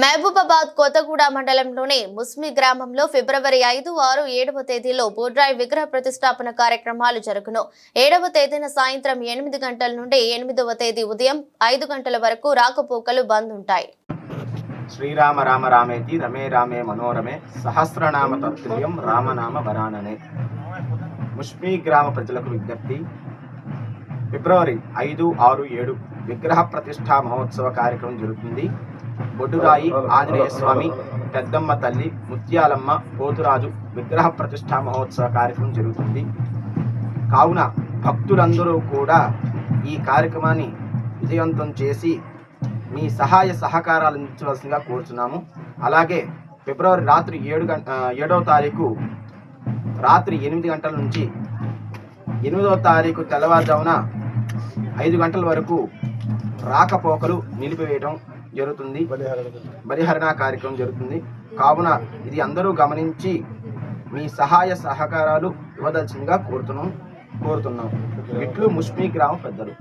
మహబూబాబాద్ కొత్తగూడ మండలంలోని ముస్మి గ్రామంలో ఫిబ్రవరి ఐదు ఆరు ఏడవ తేదీలో బోడ్రాయి విగ్రహ ప్రతిష్టాపన కార్యక్రమాలు జరుగును. ఏడవ తేదీన సాయంత్రం ఎనిమిది గంటల నుండి ఎనిమిదవ తేదీ ఉదయం ఐదు గంటల వరకు రాకపోకలు బంద్ ఉంటాయి శ్రీరామ రామ రామేతి రమే రామే మనోరమే సహస్రనామ తత్తుల్యం రామనామ వరాననే. ముష్మీ గ్రామ ప్రజలకు విజ్ఞప్తి. ఫిబ్రవరి ఐదు ఆరు ఏడు విగ్రహ ప్రతిష్టా మహోత్సవ కార్యక్రమం జరుగుతుంది. బొడ్డురాయి ఆంజనేయ స్వామి పెద్దమ్మ తల్లి ముత్యాలమ్మ పోతురాజు విగ్రహ ప్రతిష్టా మహోత్సవ కార్యక్రమం జరుగుతుంది. కావున భక్తులందరూ కూడా ఈ కార్యక్రమాన్ని విజయవంతం చేసి మీ సహాయ సహకారాలు అందించవలసిందిగా కోరుతున్నాము అలాగే ఫిబ్రవరి రాత్రి ఏడు గంట ఏడవ తారీఖు రాత్రి ఎనిమిది గంటల నుంచి ఎనిమిదవ తారీఖు తెల్లవారుజామున ఐదు గంటల వరకు రాకపోకలు నిలిపివేయటం జరుగుతుంది. పరిహరణ కార్యక్రమం జరుగుతుంది. కావున ఇది అందరూ గమనించి మీ సహాయ సహకారాలు ఇవ్వదలసిందిగా కోరుతున్నాం కోరుతున్నాం. ఇట్లు ముష్మి గ్రామ పెద్దలు.